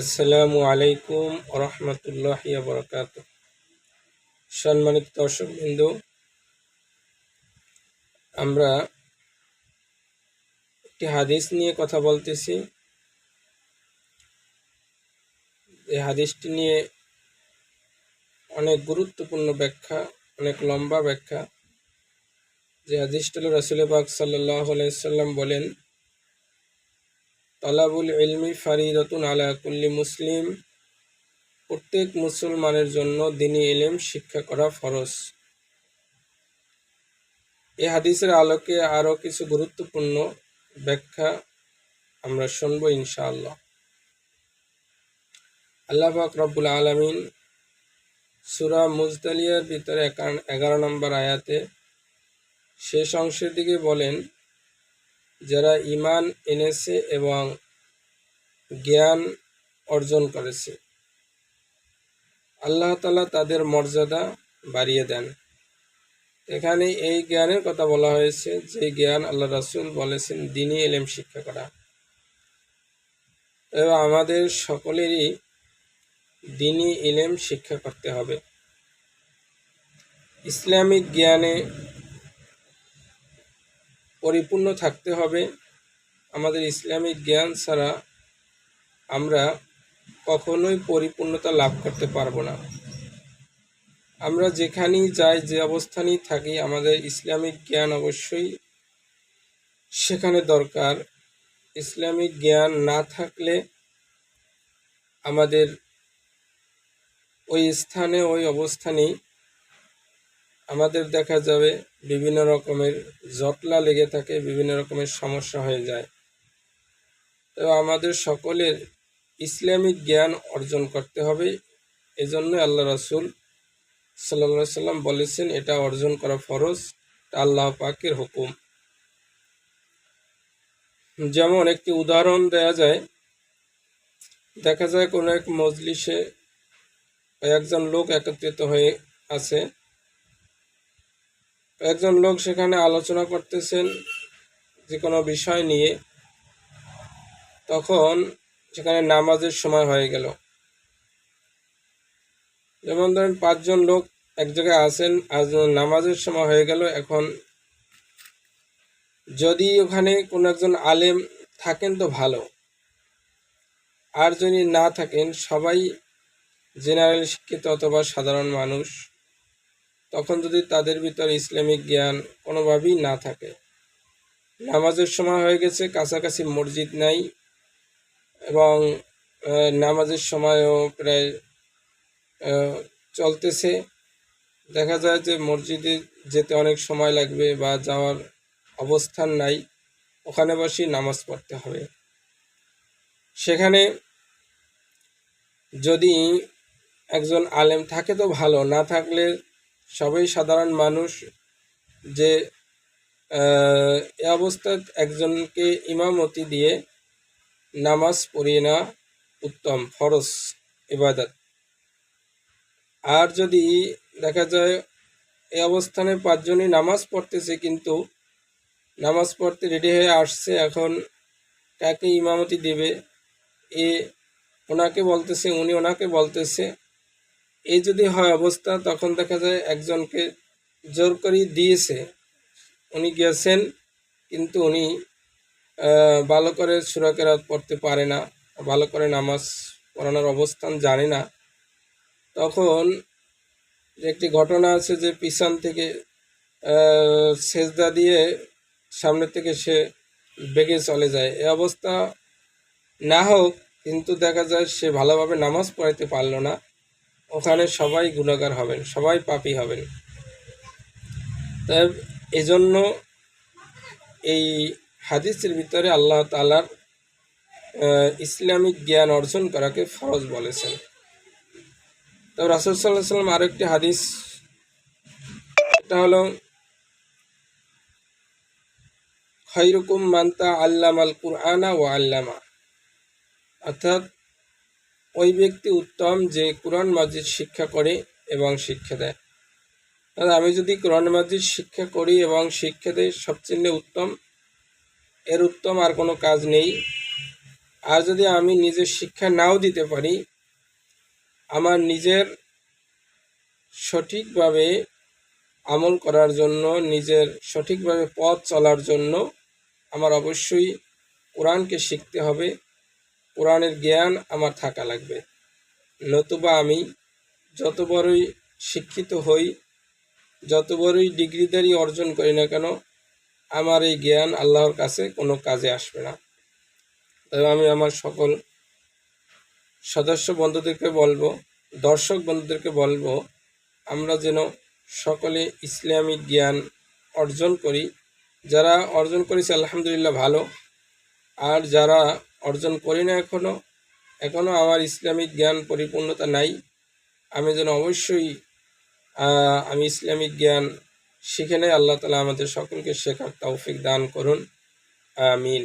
আসসালামু আলাইকুম রহমতুল্লাহ বরকাত সম্মানিত দর্শক বিন্দু আমরা একটি হাদিস নিয়ে কথা বলতেছি। এই হাদিসটি নিয়ে অনেক গুরুত্বপূর্ণ ব্যাখ্যা, অনেক লম্বা ব্যাখ্যা। যে হাদিসটা রসুল পাক সাল্লাহ সাল্লাম বলেন তলাবুল ইলমি ফারিদতুন আলা কুল্লি মুসলিম। প্রত্যেক মুসলমানের জন্য দিনী ইলম শিক্ষা করা ফরজ। এ হাদিসের আলোকে আরও কিছু গুরুত্বপূর্ণ ব্যাখ্যা আমরা শুনব ইনশাআল্লাহ। আল্লাহ রব্বুল আলমিন সুরা মুজদালিয়ার ভিতরে এগারো নম্বর আয়াতে শেষ অংশের দিকে বলেন যারা ইমান এনেছে এবং জ্ঞান অর্জন করেছে। আল্লাহ তালা তাদের মর্যাদা বাড়িয়ে দেন। এখানে এই জ্ঞানের কথা বলা হয়েছে যে জ্ঞান আল্লাহ রাসুল বলেছেন দিনই এলেম শিক্ষা করা। এবং আমাদের সকলেরই দিনই ইলেম শিক্ষা করতে হবে। ইসলামিক জ্ঞানে পরিপূর্ণ থাকতে হবে। আমাদের ইসলামিক জ্ঞান ছাড়া আমরা কখনোই পরিপূর্ণতা লাভ করতে পারব না। আমরা যেখানেই যাই, যে অবস্থানেই থাকি, আমাদের ইসলামিক জ্ঞান অবশ্যই সেখানে দরকার। ইসলামিক জ্ঞান না থাকলে আমাদের ওই স্থানে, ওই অবস্থানেই আমাদের দেখা যাবে বিভিন্ন রকমের জটলা লেগে থাকে, বিভিন্ন রকমের সমস্যা হয়ে যায়। তো আমাদের সকলের ইসলামিক জ্ঞান অর্জন করতে হবে। এজন্য আল্লাহ রাসুল সাল্লা সাল্লাম বলেছেন, এটা অর্জন করা ফরজ আল্লাহ পাকের হুকুম। যেমন একটি উদাহরণ দেয়া যায়, দেখা যায় কোনো এক মজলিসে একজন লোক একত্রিত হয়ে আছে। একজন লোক সেখানে আলোচনা করতেছেন যে কোনো বিষয় নিয়ে। তখন সেখানে নামাজের সময় হয়ে গেল। যেমন ধরেন পাঁচজন লোক এক জায়গায় আছেন, আজ নামাজের সময় হয়ে গেল, এখন যদি ওখানে কোনো একজন আলেম থাকেন তো ভালো। আর যদি না থাকেন, সবাই জেনারেল শিক্ষিত অথবা সাধারণ মানুষ। তখন যদি তাদের ভিতর ইসলামিক জ্ঞান কোনোভাবেই না থাকে। নামাজের সময় হয়ে গেছে, কাছাকাছি মসজিদ নাই এবং নামাজের সময়ও প্রায় চলতেছে। দেখা যায় যে মসজিদে যেতে অনেক সময় লাগবে বা যাওয়ার অবস্থান নাই, ওখানে বসেই নামাজ পড়তে হবে। সেখানে যদি একজন আলেম থাকে তো ভালো, না থাকলে সবাই সাধারণ মানুষ যে এ অবস্থায় একজনকে ইমামতি দিয়ে নামাজ পড়িয়ে না উত্তম, ফরজ, ইবাদত। আর যদি দেখা যায় এই অবস্থানে পাঁচজনই নামাজ পড়তেছে কিন্তু নামাজ পড়তে রেডি হয়ে আসছে, এখন কাকে ইমামতি দেবে? এ ওনাকে বলতেছে, উনি ওনাকে বলতেছে এই যদি হয় অবস্থা, তখন দেখা যায় একজনকে জোর করে দিয়েছে। উনি গিয়েছেন কিন্তু উনি ভালো করে সুরাকেরাত পড়তে পারে না, ভালো করে নামাজ পড়ানোর অবস্থান জানে না। তখন যে একটি ঘটনা আছে যে পিছন থেকে সেজদা দিয়ে সামনের থেকে সে বেগে চলে যায়। এ অবস্থা না হোক, কিন্তু দেখা যায় সে ভালোভাবে নামাজ পড়াইতে পারল না। ওখানে সবাই গুণাগার হবেন, সবাই পাপি হবেন। তাই এজন্য এই হাদিসের ভিতরে আল্লাহ তালার ইসলামিক জ্ঞান অর্জন করাকে ফরজ বলেছেন। তো রাসুল সাল্লাহ সাল্লাম আরও একটি হাদিস, এটা হলো খৈরকুম মান্তা আল্লাম আল কুরআনা ও আল্লামা। অর্থাৎ ওই ব্যক্তি উত্তম যে কোরআন মাজিদ শিক্ষা করে এবং শিক্ষা দেয়। তাহলে আমি যদি কোরআন মাজিদ শিক্ষা করি এবং শিক্ষা দেয় সবচেয়ে উত্তম, এর উত্তম আর কোনো কাজ নেই। আর যদি আমি নিজের শিক্ষা নাও দিতে পারি, আমার নিজের সঠিকভাবে আমল করার জন্য, নিজের সঠিকভাবে পথ চলার জন্য আমার অবশ্যই কোরআনকে শিখতে হবে। কোরআনের জ্ঞান আমার থাকা লাগবে। নতুবা আমি যত বড়ই শিক্ষিত হই, যত বড়ই ডিগ্রিদারি অর্জন করি না কেন, আমার এই জ্ঞান আল্লাহর কাছে কোনো কাজে আসবে না। তবে আমি আমার সকল সদস্য বন্ধুদেরকে বলব, দর্শক বন্ধুদেরকে বলব, আমরা যেন সকলে ইসলামিক জ্ঞান অর্জন করি। যারা অর্জন করেছে, আলহামদুলিল্লাহ ভালো। আর যারা অর্জন করি না এখনও এখনও আমার ইসলামিক জ্ঞান পরিপূর্ণতা নাই। আমি যেন অবশ্যই আমি ইসলামিক জ্ঞান শিখে নেই, আল্লাহ তালা আমাদের সকলকে শেখার তৌফিক দান করুন। আমিন।